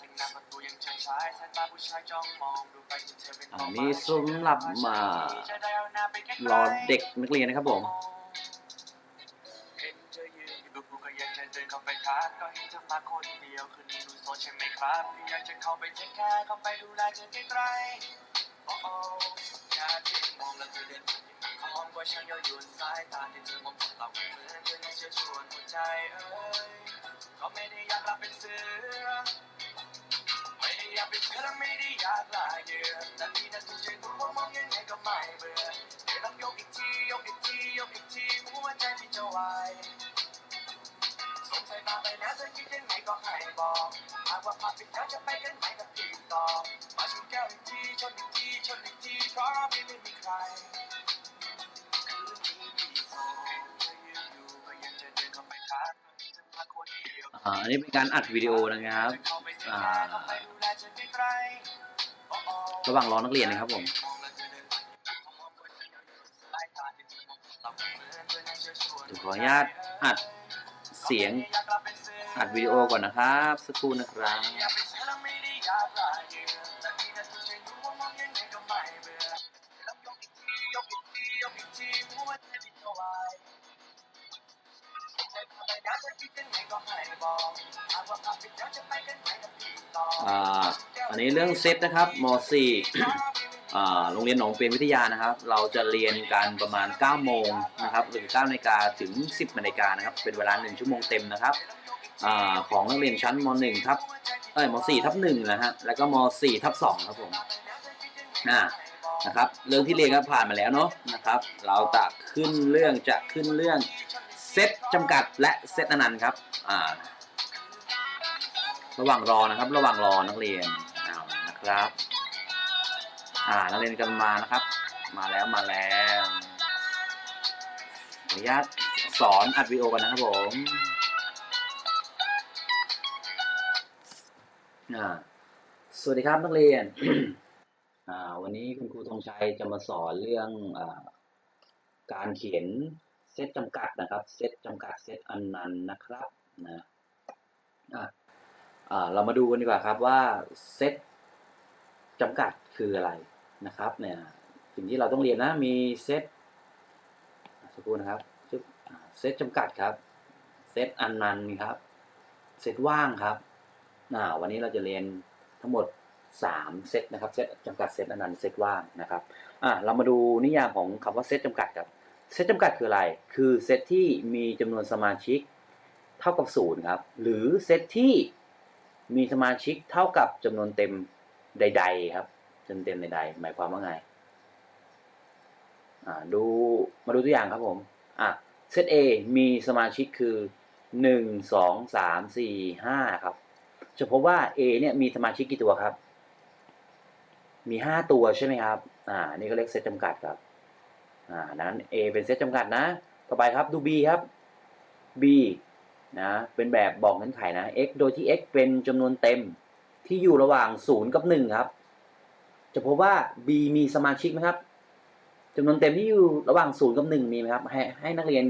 อันนี้สำหรับมารอเด็กนักเรียนนะครับผมเห็นเธอยืนอยู่กูก็ยังจะเดินเข้าไปทักก็เห็นเธอมาคนเดียวคือนี่ดูโซนใช่ไหมครับพี่อยากจะเข้าไปเทคแคร์เข้าไปดูแลเธอใกล้ๆโอ้โอ้แค่เพียงมองแล้วเธอเดินหอมกว่าฉันก็อยู่สายตาที่เธอมองผมเราเหมือนเธอยังเชื่อชวนหัวใจเอ้ยก็ไม่ได้อยากรับเป็นเสือไม่ได้ อยากเป็นเสือและไม่ได้อยากลายเยือนแต่พี่นั้นถูกใจรู้ว่ามองยังไงก็ไม่เบื่อเดี๋ยวต้องยกอีกทียกอีกทียกอีกทีหัวใจพี่จะวายสงสัยมาไปแล้วเธอคิดยังไงก็ให้บอกหากว่าพาไปแล้วจะไปกันไหนกับพี่ต่อมาชนแก้วอีกทีชนอีกทีชนอีกทีเพราะพี่ไม่มีใครอันเข้าไปทักจะมาคนเดียวอ่าอันนี้เป็นการอัดวิดีโอนะครับ อ่า ระหว่างรอนักเรียนนะครับผมขออนุญาตอัดเสียงอัดวิดีโอก่อนนะครับ สักครู่นะครับ อันนี้เรื่องเซตนะครับม .4 โรงเรียนหนองเปรมวิทยานะครับ เราจะเรียนกันประมาณ 9 โมงนะครับหรือ9นาฬิกาถึง 10นาฬิกานะครับ เป็นเวลา 1 ชั่วโมงเต็มนะครับอของนักเรียนชั้นม .1 ทับเอ้ยม .4 ทับ1นะฮะแล้วก็ม .4 ทับ2ครับผมอ่านะครับ เรื่องที่เรียนก็ผ่านมาแล้วเนาะนะครับ เราจะขึ้นเรื่องจะขึ้นเรื่อง เซตจำกัดและเซตอนันต์ครับอ่าระหว่างรอนะครับ ระหว่างรอนักเรียนเอานะครับอ่านักเรียนกันมานะครับ มาแล้วมาแล้วขออนุญาตสอนอัดวิดีโอกันนะครับผมอ่าสวัสดีครับนักเรียนอ่าวันนี้คุณครูธงชัยจะมาสอนเรื่องอาการเขียน เซตจำกัดนะครับ เซตจำกัดเซตอันนันต์นะครับนะเรามาดูกันดีกว่าครับว่าเซตจำกัดคืออะไรนะครับเนี่ยสิ่งที่เราต้องเรียนนะมีเซตสักครู่นะครับเซตจำกัดครับเซตอันนันต์ครับเซตว่างครับวันนี้เราจะเรียนทั้งหมด3เซตนะครับเซตจำกัดเซตอันนันต์เซตว่างนะครับอ่าเรามาดูนิยามของคำว่าเซตจำกัดครับ เซตจำกัดคืออะไร คือเซตที่มีจำนวนสมาชิกเท่ากับศูนย์ครับ หรือเซตที่มีสมาชิกเท่ากับจำนวนเต็มใด ๆ ครับจำนวนเต็มใดๆ หมายความว่าไงอ่าดูมาดูตัวอย่างครับผมอะเซต A มีสมาชิกคือหนึ่งสองสามสี่ห้าครับ จะพบว่า A เนี่ยมีสมาชิกกี่ตัวครับ มีห้าตัวใช่ไหมครับ อ่า นี่ก็เรียกเซตจำกัดครับ อ่าดังนั้น A เป็นเซตจำกัดนะ ต่อไปครับดู B ครับ B นะเป็นแบบบอกเงื่อนไขนะ x โดยที่ x เป็นจำนวนเต็มที่อยู่ระหว่าง 0 กับ 1 ครับ จะพบว่า b มีสมาชิกไหมครับจำนวนเต็มที่อยู่ระหว่าง 0 กับ 1 มีไหมครับ ให้ให้นักเรียน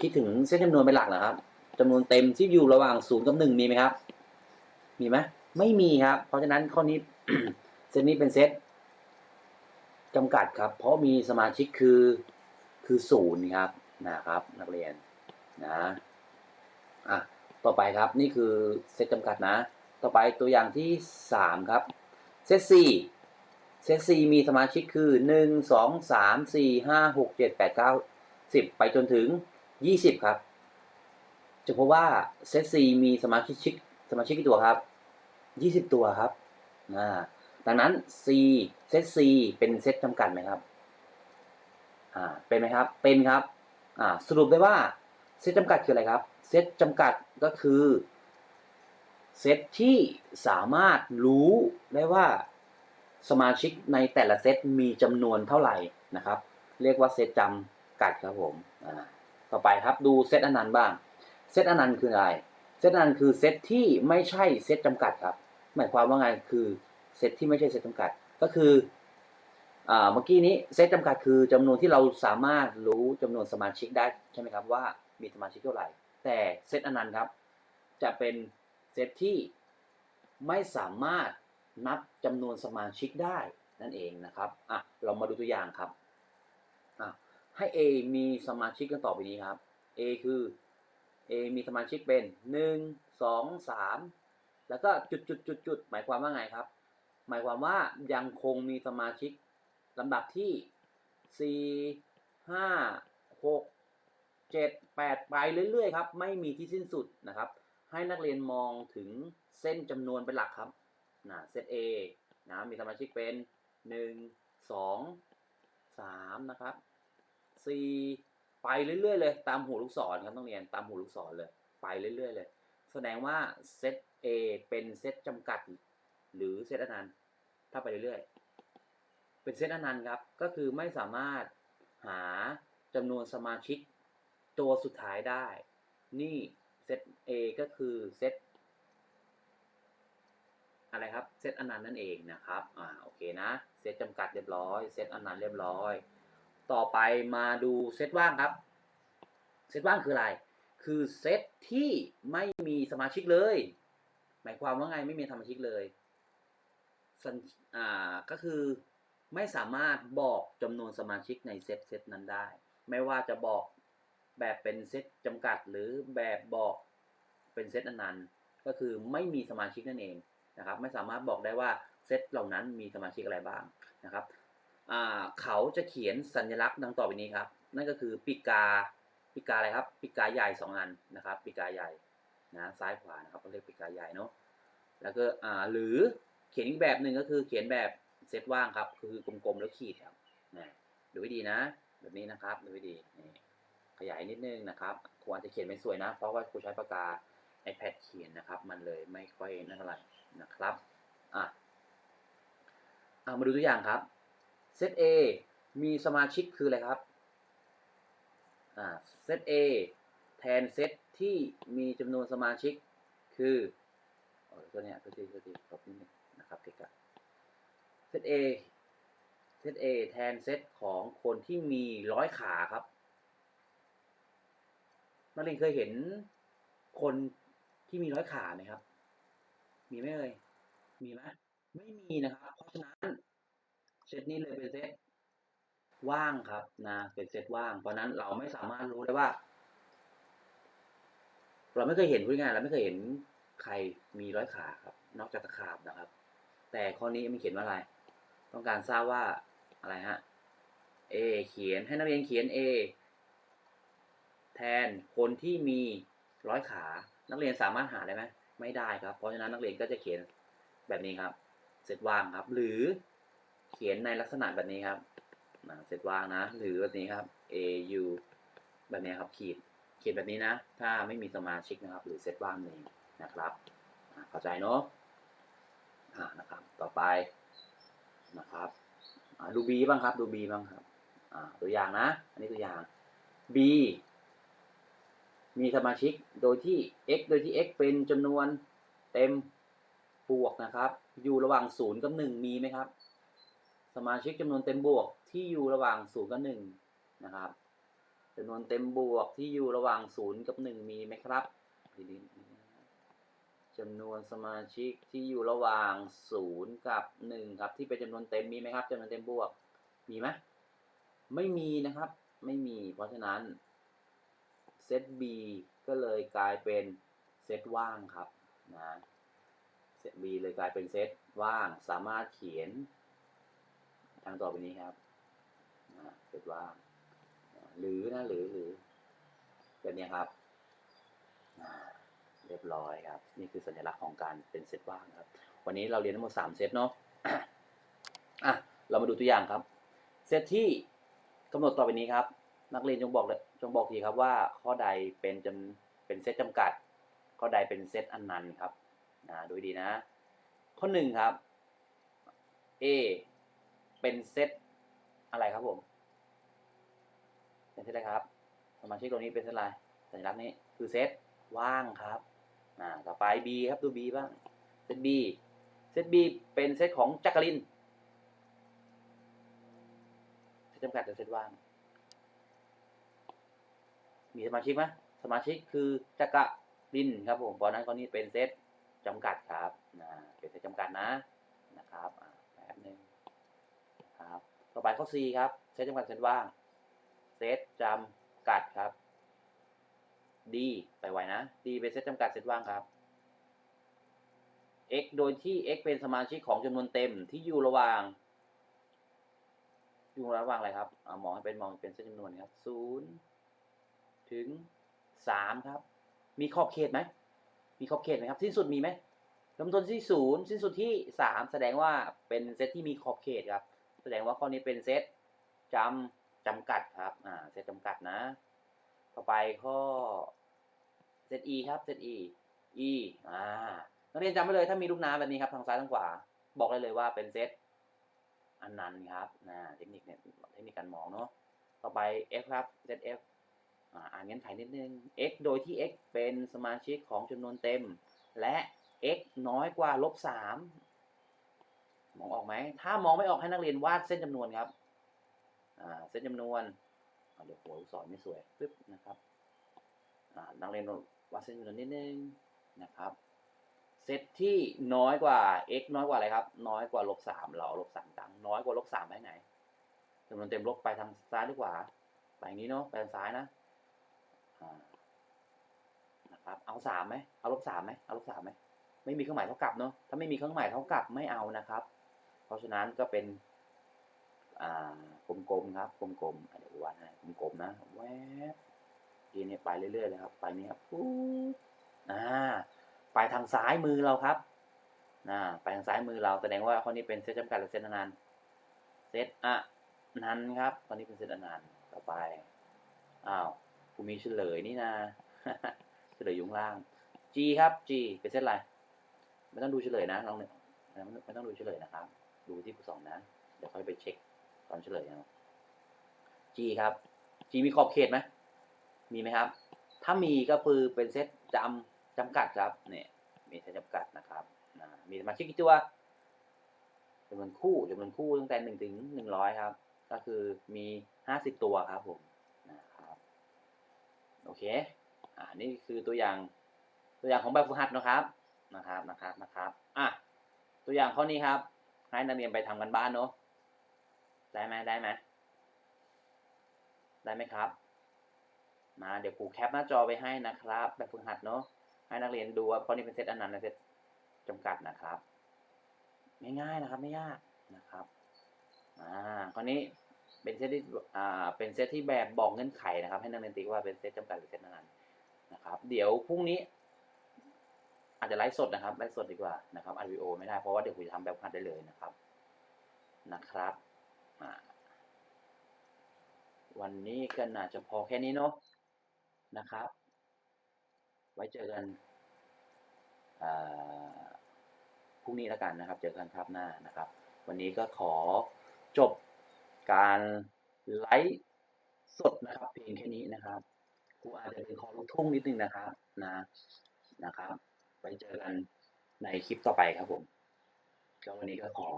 คิดถึงเส้นจำนวนเป็นหลักนะครับจำนวนเต็มที่อยู่ระหว่าง 0 กับ 1 มีไหมครับ มีไหมไม่มีครับ เพราะฉะนั้นข้อนี้เซตนี้เป็นเซต จำกัดครับ เพราะมีสมาชิกคือคือศูนย์ครับนะครับ นักเรียนนะอะต่อไปครับนี่คือเซตจำกัดนะ ต่อไปตัวอย่างที่สามครับเซต C เซต C มีสมาชิกคือหนึ่งสองสามสี่ห้าหกเจ็ดแปดเก้าสิบไปจนถึงยี่สิบครับ จะพบว่าเซต C มีสมาชิกสมาชิกกี่ตัวครับยี่สิบตัวครับอ่า ดังนั้น C เซต C เป็นเซตจำกัดไหมครับ อ่า เป็นไหมครับ เป็นครับ อ่า สรุปได้ว่าเซตจำกัดคืออะไรครับ เซตจำกัดก็คือเซตที่สามารถรู้ได้ว่าสมาชิกในแต่ละเซตมีจำนวนเท่าไหร่นะครับ เรียกว่าเซตจำกัดครับผมอ่าต่อไปครับดูเซตอนันต์บ้าง เซตอนันต์คืออะไร เซตอนันต์คือเซตที่ไม่ใช่เซตจำกัดครับ หมายความว่าไงคือ เซตที่ไม่ใช่เซตจำกัดก็คือเมื่อกี้นี้เซตจำกัดคือจำนวนที่เราสามารถรู้จำนวนสมาชิกได้ใช่ไหมครับว่ามีสมาชิกเท่าไหร่ แต่เซตอนันต์ครับ จะเป็นเซตที่ไม่สามารถนับจำนวนสมาชิกได้นั่นเองนะครับอะเรามาดูตัวอย่างครับอะให้ A มีสมาชิกกันต่อไปนี้ครับ A คือ A มีสมาชิกเป็นหนึ่งสองสามแล้วก็จุดจุดจุดจุดหมายความว่าไงครับ หมายความว่ายังคงมีสมาชิกลำดับที่สี่ห้าหกเจ็ดแปดไปเรื่อยๆครับ ไม่มีที่สิ้นสุดนะครับ ให้นักเรียนมองถึงเส้นจำนวนเป็นหลักครับนะเซต A นะมีสมาชิกเป็นหนึ่งสองสามนะครับสี่ไปเรื่อยๆเลย ตามหูลูกศรครับต้องเรียนตามหูลูกศรเลย ไปเรื่อยๆเลย แสดงว่าเซต A เป็นเซตจำกัด หรือเซตอนันต์ถ้าไปเรื่อยๆ เป็นเซตอนันต์ครับ ก็คือไม่สามารถหาจำนวนสมาชิกตัวสุดท้ายได้ นี่เซต A ก็คือเซตอะไรครับเซตอนันต์นั่นเองนะครับ อ่า โอเคนะ เซตจำกัดเรียบร้อย เซตอนันต์เรียบร้อย ต่อไปมาดูเซตว่างครับ เซตว่างคืออะไร คือเซตที่ไม่มีสมาชิกเลย หมายความว่าไงไม่มีสมาชิกเลย สัญอ่าก็คือไม่สามารถบอกจำนวนสมาชิกในเซตเซตนั้นได้ ไม่ว่าจะบอกแบบเป็นเซตจำกัดหรือแบบบอกเป็นเซตอนันต์ก็คือไม่มีสมาชิกนั่นเองนะครับ ไม่สามารถบอกได้ว่าเซตเหล่านั้นมีสมาชิกอะไรบ้างนะครับอ่าเขาจะเขียนสัญลักษณ์ดังต่อไปนี้ครับ นั่นก็คือปีกาปีกาอะไรครับปีกาใหญ่สองอันนะครับปีกาใหญ่นะซ้ายขวานะครับเขาเรียกปีกาใหญ่เนาะแล้วก็อ่าหรือ ขียนอีกแบบหนึ่งก็คือเขียนแบบเซตว่างครับ คือกลมๆแล้วขีดครับนะดูให้ดีนะ แบบนี้นะครับดูให้ดีนี่ขยายนิดนึงนะครับครูอาจจะเขียนไม่สวยนะ เพราะว่าครูใช้ปากกา iPad เขียนนะครับ มันเลยไม่ค่อยนั่นเท่าไรนะครับอะอะมาดูตัวอย่างครับเซต A มีสมาชิกคืออะไรครับอ่าเซต A แทนเซตที่มีจำนวนสมาชิกคือเออตัวเนี้ยตัวที่ตัวที่ตบนิดนึง นะครับเกะกะเซต A เซต A แทนเซตของคนที่มีร้อยขาครับ นักเรียนเคยเห็นคนที่มีร้อยขาไหมครับ มีไหมเอ่ย มีไหมไม่มีนะครับ เพราะฉะนั้นเซตนี้เลยเป็นเซตว่างครับนะเป็นเซตว่าง เพราะนั้นเราไม่สามารถรู้ได้ว่า เราไม่เคยเห็นพูดง่ายเราไม่เคยเห็นใครมีร้อยขาครับ นอกจากตะขาบนะครับ แต่ข้อนี้มันเขียนว่าอะไร ต้องการทราบว่าอะไรฮะ A เขียนให้นักเรียนเขียน A แทนคนที่มีร้อยขา นักเรียนสามารถหาได้ไหมไม่ได้ครับ เพราะฉะนั้นนักเรียนก็จะเขียนแบบนี้ครับเซตว่างครับ หรือเขียนในลักษณะแบบนี้ครับนะเซตว่างนะ หรือแบบนี้ครับ A U แบบนี้ครับขีดเขียนแบบนี้นะ ถ้าไม่มีสมาชิกนะครับ หรือเซตว่างเองนะครับ เข้าใจเนาะ อ่านะครับ ต่อไปนะครับดู B บ้างครับ ดู B บ้างครับตัวอย่างนะ อันนี้ตัวอย่าง B มีสมาชิกโดยที่ x โดยที่ x เป็นจำนวนเต็มบวกนะครับ อยู่ระหว่างศูนย์กับหนึ่งมีไหมครับ สมาชิกจำนวนเต็มบวกที่อยู่ระหว่างศูนย์กับหนึ่งนะครับจำนวนเต็มบวกที่อยู่ระหว่างศูนย์กับหนึ่งมีไหมครับ จำนวนสมาชิกที่อยู่ระหว่างศูนย์กับหนึ่งครับ ที่เป็นจำนวนเต็มมีไหมครับจำนวนเต็มบวก มีไหมไม่มีนะครับ ไม่มี เพราะฉะนั้นเซต B ก็เลยกลายเป็นเซตว่างครับนะเซต B เลยกลายเป็นเซตว่าง สามารถเขียนทางต่อไปนี้ครับนะเซตว่าง หรือนะหรือหรือแบบนี้ครับ เรียบร้อยครับ นี่คือสัญลักษณ์ของการเป็นเซตว่างครับ วันนี้เราเรียนทั้งหมดสามเซตเนาะอะเรามาดูตัวอย่างครับ เซตที่กำหนดต่อไปนี้ครับ นักเรียนจงบอกเลยจงบอกทีครับว่าข้อใดเป็นจำเป็นเซตจำกัด ข้อใดเป็นเซตอนันต์ครับนะดูดีนะ ข้อหนึ่งครับ A เป็นเซตอะไรครับผมเป็นเซตอะไรครับ สมาชิกตรงนี้เป็นเซตอะไรสัญลักษณ์นี้คือเซตว่างครับ อ่าต่อไป B ครับดู B บ้างเซต B เซต B เป็นเซตของจักรินเซตจำกัดหรือเซตว่าง มีสมาชิกไหมสมาชิกคือจักรินครับผมเพราะนั้นข้อนี้เป็นเซตจำกัดครับนะเป็นเซตจำกัดนะนะครับอ่าแป๊บนึงครับ ต่อไปข้อ C ครับ เซตจำกัดเซตว่าง เซตจำกัดครับ D ไปไวนะ D เป็นเซตจำกัดเซตว่างครับ x โดยที่ x เป็นสมาชิกของจำนวนเต็มที่อยู่ระหว่าง อยู่ระหว่างอะไรครับอมองให้เป็นมองเป็นเส้นจำนวนครับศูนย์ถึงสามครับ มีขอบเขตไหม มีขอบเขตไหมครับ สิ้นสุดมีไหมเริ่มต้นที่ศูนย์สิ้นสุดที่สามแสดงว่าเป็นเซตที่มีขอบเขตครับ แสดงว่าข้อนี้เป็นเซตจำจำกัดครับ อ่า เซตจำกัดนะ ต่อไปข้อ เซต e ครับเซต e e อ่านักเรียนจำไว้เลยถ้ามีลูกน้ำแบบนี้ครับทางซ้ายทางขวา บอกได้เลยว่าเป็นเซตอันนั้นครับนะเทคนิคเนี่ยเทคนิคการมองเนาะต่อไป f ครับ z f อ่าอ่านเงื่อนไขนิดนึง x โดยที่ x เป็นสมาชิกของจำนวนเต็ม และ x น้อยกว่าลบสามมองออกไหม ถ้ามองไม่ออกให้นักเรียนวาดเส้นจำนวนครับอ่าเส้นจำนวนเดี๋ยวหัวลูกศรไม่สวยปึ๊บนะครับนักเรียน วาดเส้นจำนวนนิดนึงนะครับเซตที่น้อยกว่า x น้อยกว่าอะไรครับ น้อยกว่าลบสามเราลบสามตังน้อยกว่าลบสามไปไหนจำนวนเต็มลบไปทางซ้ายหรือขวาไปอย่างนี้เนาะไปทางซ้ายนะนะครับเอาสามไหมเอาลบสามไหมเอาลบสามไหมไม่มีเครื่องหมายเท่ากับเนาะถ้าไม่มีเครื่องหมายเท่ากับไม่เอานะครับ เพราะฉะนั้นก็เป็นอ่ากลมๆครับกลมๆอะเดี๋ยววาดให้กลมๆนะแวบีนี้ไปเรื่อยๆเลยครับ ไปนี่ครับปุ๊บอ่าไปทางซ้ายมือเราครับนะไปทางซ้ายมือเราแสดงว่าข้อนี้เป็นเซตจำกัดหรือเซตอนันต์เซตอะนันครับตอนนี้เป็นเซตอนันต์ต่อไปอ้าวกูมีเฉลยนี่นะเฉลยยู่งล่าง G ครับ G เป็นเซตอะไรไม่ต้องดูเฉลยนะลองเนี่ยไม่ต้องดูเฉลยนะครับ ดูที่ผู้สอนนะ เดี๋ยวค่อยไปเช็คตอนเฉลยเอา G ครับ G มีขอบเขตไหม มีไหมครับ ถ้ามีก็คือเป็นเซตจำจำกัดครับเนี่ยมีเซตจำกัดนะครับนะมีสมาชิกกี่ตัวจำนวนคู่จำนวนคู่ตั้งแต่หนึ่งถึงหนึ่งร้อยครับ ก็คือมีห้าสิบตัวครับผมนะครับโอเคอ่านี่คือตัวอย่างตัวอย่างของแบบฝึกหัดนะครับนะครับนะครับนะครับอะตัวอย่างข้อนี้ครับ ให้นักเรียนไปทำกันบ้านเนาะได้ไหมได้ไหมได้ไหมครับ มาเดี๋ยวครูแคปหน้าจอไปให้นะครับ แบบฝึกหัดเนาะให้นักเรียนดูว่าข้อนี้เป็นเซตอันนั้นะเซตจำกัดนะครับง่ายๆนะครับไม่ยากนะครับอ่าข้อนี้เป็นเซตที่อ่าเป็นเซตที่แบบบอกเงื่อนไขนะครับ ให้นักเรียนติว่าเป็นเซตจำกัดหรือเซตอันนั้นนะครับ เดี๋ยวพรุ่งนี้ อาจจะไลฟ์สดนะครับไลฟ์สดดีกว่านะครับอัดวิดีโอไม่ได้เพราะว่าเดี๋ยวครูจะทำแบบฝึกหัดได้เลยนะครับนะครับวันนี้ก็น่าจะพอแค่นี้เนาะ นะครับ ไว้เจอกันพรุ่งนี้แล้วกันนะครับ เจอกันครับหน้านะครับ วันนี้ก็ขอจบการไลฟ์สดนะครับ เพียงแค่นี้นะครับครูอาจจะเป็นคอลูกทุ่งนิดนึงนะครับนะนะครับ ไว้เจอกันในคลิปต่อไปครับผมก็วันนี้ก็ขอ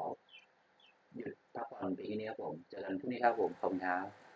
หยุดพักผ่อนไปที่นี้ครับผม เจอกันพรุ่งนี้ครับผม ขอบคุณครับ